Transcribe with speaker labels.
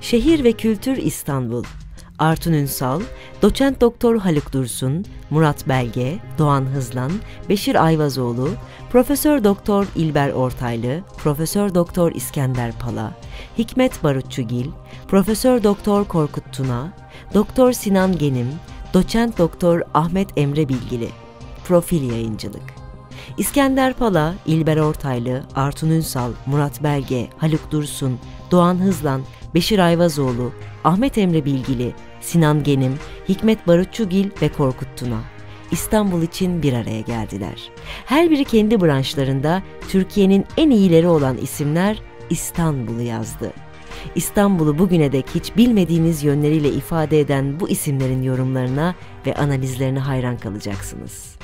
Speaker 1: Şehir ve Kültür İstanbul Artun Ünsal, Doçent Doktor Haluk Dursun, Murat Belge, Doğan Hızlan, Beşir Ayvazoğlu, Profesör Doktor İlber Ortaylı, Profesör Doktor İskender Pala, Hikmet Barutçugil, Profesör Doktor Korkut Tuna, Doktor Sinan Genim, Doçent Doktor Ahmet Emre Bilgili. Profil Yayıncılık. İskender Pala, İlber Ortaylı, Artun Ünsal, Murat Belge, Haluk Dursun, Doğan Hızlan, Beşir Ayvazoğlu, Ahmet Emre Bilgili, Sinan Genim, Hikmet Barutçugil ve Korkut Tuna. İstanbul için bir araya geldiler. Her biri kendi branşlarında Türkiye'nin en iyileri olan isimler İstanbul'u yazdı. İstanbul'u bugüne dek hiç bilmediğiniz yönleriyle ifade eden bu isimlerin yorumlarına ve analizlerine hayran kalacaksınız.